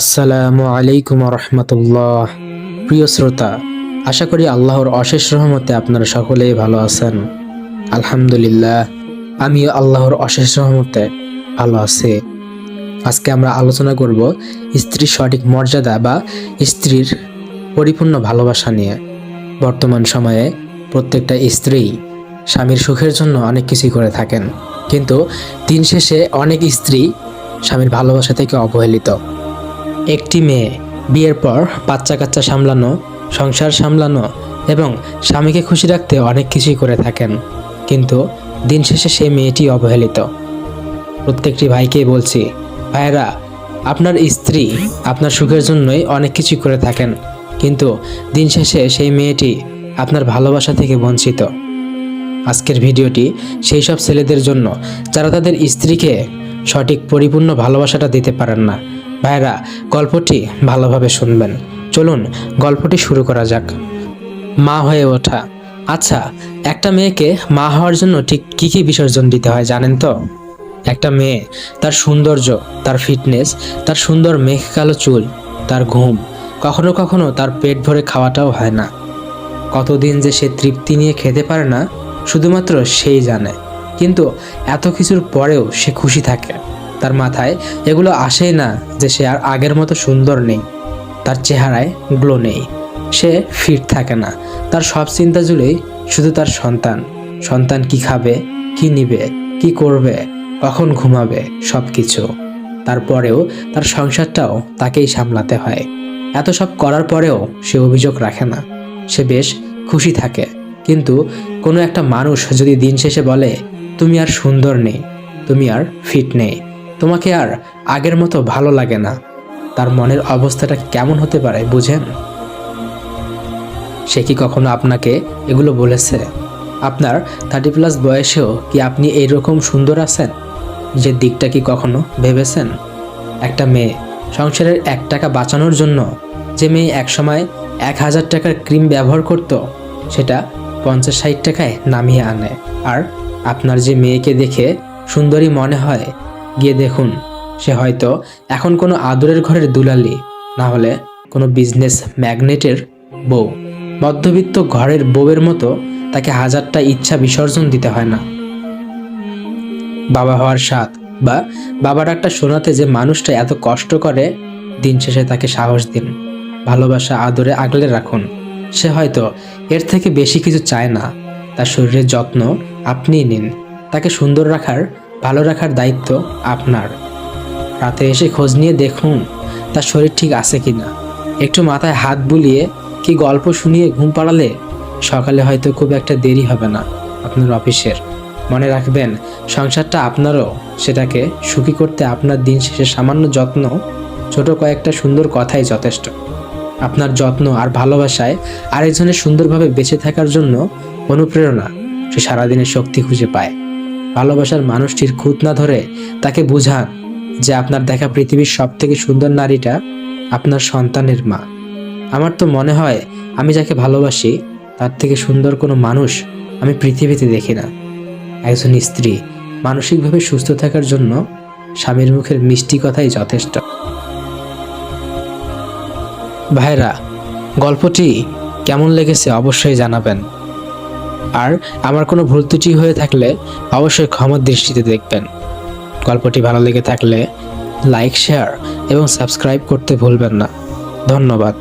আসসালামু আলাইকুম রহমতুল্লাহ প্রিয় শ্রোতা, আশা করি আল্লাহর অশেষ রহমতে আপনারা সকলেই ভালো আছেন। আলহামদুলিল্লাহ, আমিও আল্লাহর অশেষ রহমতে ভালো আছি। আজকে আমরা আলোচনা করব স্ত্রীর সঠিক মর্যাদা বা স্ত্রীর পরিপূর্ণ ভালোবাসা নিয়ে। বর্তমান সময়ে প্রত্যেকটা স্ত্রী স্বামীর সুখের জন্য অনেক কিছুই করে থাকেন। কিন্তু দিন শেষে অনেক স্ত্রী স্বামীর ভালোবাসা থেকে অবহেলিত। একটি মেয়ে। বিয়ের পর বাচ্চা কাচ্চা সামলানো, সংসার সামলানো এবং স্বামীকে খুশি রাখতে অনেক কিছুই করে থাকেন। কিন্তু দিন শেষে সেই মেয়েটি অবহেলিত। প্রত্যেকটি ভাইকেই বলছি, ভাইয়েরা, আপনার স্ত্রী আপনার সুখের জন্যই অনেক কিছু করে থাকেন, কিন্তু দিন শেষে সেই মেয়েটি আপনার ভালোবাসা থেকে বঞ্চিত। আজকের ভিডিওটি সেই সব ছেলেদের জন্য যারা তাদের স্ত্রীকে সঠিক পরিপূর্ণ ভালোবাসাটা দিতে পারেন না। ভাইরা, গল্পটি ভালোভাবে শুনবেন। চলুন, গল্পটি শুরু করা যাক। মা হয়ে ওঠা। আচ্ছা একটা মেয়েকে মা হওয়ার জন্য ঠিক কী কী বিসর্জন দিতে হয় জানেন তো? একটা মেয়ে, তার সৌন্দর্য, তার ফিটনেস, তার সুন্দর মেঘ কালো চুল, তার ঘুম। কখনো কখনো তার পেট ভরে খাওয়াটাও হয় না। কতদিন যে সে তৃপ্তি নিয়ে খেতে পারে না, শুধুমাত্র সেই জানে। কিন্তু এত কিছুর পরেও সে খুশি থাকে। তার মাথায় এগুলো আসেই না যে সে আর আগের মতো সুন্দর নেই। তার চেহারায় গ্লো নেই। সে ফিট থাকে না। তার সব চিন্তা জুড়েই শুধু তার সন্তান। সন্তান কি খাবে, কি নিবে, কি করবে, কখন ঘুমাবে সব কিছু তারপরেও তার সংসারটাও তাকেই সামলাতে হয়। এত সব করার পরেও সে অভিযোগ রাখে না। সে বেশ খুশি থাকে। কিন্তু কোনো একটা মানুষ যদি দিন শেষে বলে, তুমি আর সুন্দর নেই। তুমি আর ফিট নেই। তোমাকে আর আগের মতো ভালো লাগে না। তার মনের অবস্থাটা কেমন হতে পারে, বুঝেন? সে কি কখনো আপনাকে এগুলো বলেছে? আপনার থার্টি প্লাস বয়সেও কি আপনি এইরকম সুন্দর আছেন? যে দিকটা কি কখনো ভেবেছেন? একটা মেয়ে সংসারের এক টাকা বাঁচানোর জন্য যে মেয়ে একসময় এক হাজার টাকার ক্রিম ব্যবহার করত, সেটা পঞ্চাশ ষাট টাকায় নামিয়ে আনে। আর আপনার যে মেয়েকে দেখে সুন্দরী মনে হয় গিয়ে দেখুন, সে হয়তো এখন কোনো আদরের ঘরের দুলালি, না হলে কোনো বিজনেস ম্যাগনেটের বউ। মধ্যবিত্ত ঘরের বউয়ের মতো তাকে হাজারটা ইচ্ছা বিসর্জন দিতে হয় না। বাবা হওয়ার স্বাদ বা বাবার একটা শোনাতে যে মানুষটা এত কষ্ট করে, দিন শেষে তাকে সাহস দিন। ভালোবাসা আদরে আগলে রাখুন। সে হয়তো এর থেকে বেশি কিছু চায় না। তার শরীরের যত্ন আপনিই নিন। তাকে সুন্দর রাখার ভালো রাখার দায়িত্ব আপনার। রাতে এসে খোঁজ নিয়ে দেখুন, তার শরীর ঠিক আছে কি না একটু মাথায় হাত বুলিয়ে কি গল্প শুনিয়ে ঘুম পাড়ালে, সকালে হয়তো খুব একটা দেরি হবে না আপনার অফিসের। মনে রাখবেন, সংসারটা আপনারও, সেটাকে সুখী করতে আপনার দিন শেষে সামান্য যত্ন, ছোট কয়েকটা সুন্দর কথাই যথেষ্ট। আপনার যত্ন আর ভালোবাসায় আরেকজনের সুন্দরভাবে বেঁচে থাকার জন্য অনুপ্রেরণা, সে সারাদিনের শক্তি খুঁজে পায়। ভালোবাসার মানুষটির খুঁত না ধরে তাকে বুঝান যে আপনার দেখা পৃথিবীর সব থেকে সুন্দর নারীটা আপনার সন্তানের মা। আমার তো মনে হয় আমি যাকে ভালোবাসি, তার থেকে সুন্দর কোনো মানুষ আমি পৃথিবীতে দেখি না। একজন স্ত্রী মানসিকভাবে সুস্থ থাকার জন্য স্বামীর মুখের মিষ্টি কথাই যথেষ্ট। ভাইরা গল্পটি কেমন লেগেছে অবশ্যই জানাবেন। আর আমার কোনো ভুল ত্রুটি হয়ে থাকলে অবশ্যই ক্ষমার দৃষ্টিতে দেখবেন। গল্পটি ভালো লেগে থাকলে লাইক, শেয়ার এবং সাবস্ক্রাইব করতে ভুলবেন না। ধন্যবাদ।